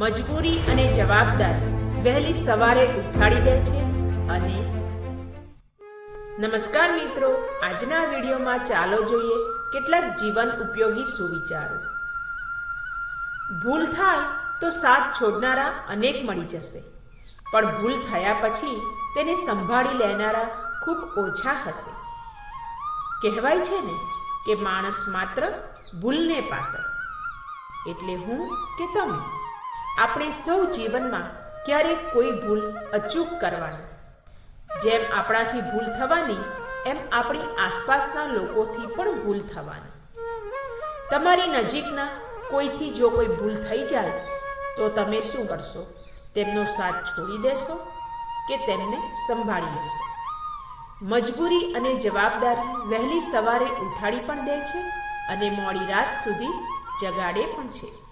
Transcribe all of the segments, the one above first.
મજબૂરી અને જવાબદારી વહેલી સવારે ઉઠાડી દે છે અને નમસ્કાર મિત્રો, આજના વિડીયોમાં ચાલો જોઈએ કેટલાક જીવન ઉપયોગી સુવિચારો. ભૂલ થાય તો સાથ છોડનારા અનેક મળી જશે, પણ ભૂલ થયા પછી તેને સંભાળી લેનારા ખૂબ ઓછા હશે. કહેવાય છે ને કે માણસ માત્ર ભૂલને પાત્ર. એટલે હું કે તમે? આપણે સૌ જીવનમાં ક્યારેક કોઈ ભૂલ અચૂક કરવાની. જેમ આપણાથી ભૂલ થવાની, એમ આપણી આસપાસના લોકોથી પણ ભૂલ થવાની. તમારી નજીકના કોઈથી જો કોઈ ભૂલ થઈ જાય, તો તમે શું કરશો? તેમનો સાથ છોડી દેશો કે તેમને સંભાળી લેશો? મજબૂરી અને જવાબદારી વહેલી સવારે ઉઠાડી પણ દે છે અને મોડી રાત સુધી જગાડે પણ છે.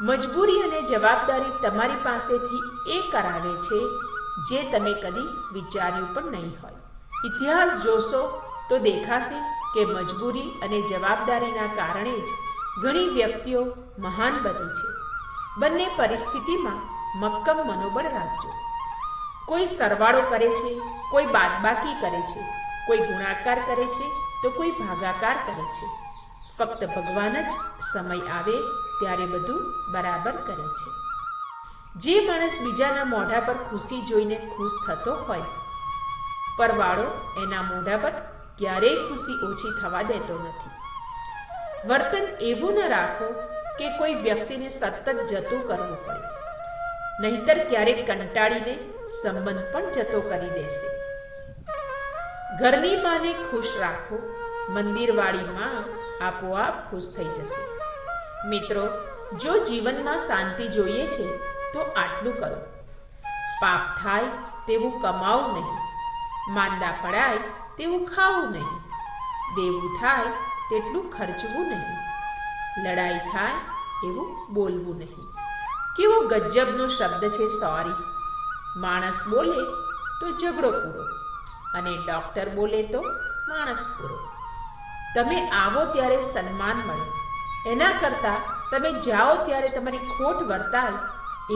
મજબૂરી અને જવાબદારી તમારી પાસેથી એ કરાવે છે, જે તમે કદી વિચાર્યું પણ નહીં હોય. ઇતિહાસ જોશો તો દેખાશે કે મજબૂરી અને જવાબદારીના કારણે જ ઘણી વ્યક્તિઓ મહાન બની છે. બંને પરિસ્થિતિમાં મક્કમ મનોબળ રાખજો. કોઈ સરવાળો કરે છે, કોઈ બાદબાકી કરે છે, કોઈ ગુણાકાર કરે છે, તો કોઈ ભાગાકાર કરે છે. ફક્ત ભગવાન જ સમય આવે ત્યારે બધું બરાબર કરે છે. જે માણસ બીજાના મોઢા પર ખુશી જોઈને ખુશ થતો હોય, પરવાળો એના મોઢા પર ક્યારેય ખુશી ઓછી થવા દેતો નથી. વર્તન એવું ન રાખો કે કોઈ વ્યક્તિને સતત જતું કરવું પડે. નહીતર ક્યારેક કંટાળીને સંબંધ પણ જતો કરી દેશે. ઘરની માને ખુશ રાખો, મંદિરવાળી માં આપોઆપ ખુશ થઈ જશે. મિત્રો, જો જીવનમાં શાંતિ જોઈએ છે, તો આટલું કરો. પાપ થાય તેવું કમાવું નહીં. માંદા પડાય તેવું ખાવું નહીં. દેવું થાય તેટલું ખર્ચવું નહીં. લડાઈ થાય એવું બોલવું નહીં. કેવો ગજબનો શબ્દ છે સોરી માણસ બોલે તો ઝઘડો પૂરો. અને ડૉક્ટર બોલે તો માણસ પૂરો. તમે આવો ત્યારે સન્માન મળે. એના કરતાં તમે જાઓ ત્યારે તમારી ખોટ વર્તાય,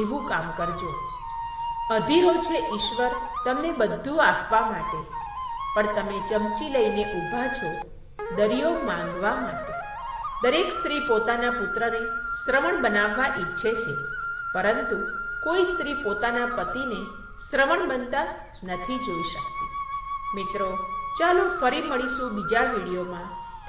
એવું કામ કરજો. અધીરો છે ઈશ્વર તમને બધું આપવા માટે, પણ તમે ચમચી લઈને ઊભા છો દરિયો માંગવા માટે. દરેક સ્ત્રી પોતાના પુત્રને શ્રવણ બનાવવા ઈચ્છે છે, પરંતુ કોઈ સ્ત્રી પોતાના પતિને શ્રવણ બનતા નથી જોઈ શકતી. મિત્રો, ચાલો ફરી મળીશું બીજા વિડીયોમાં.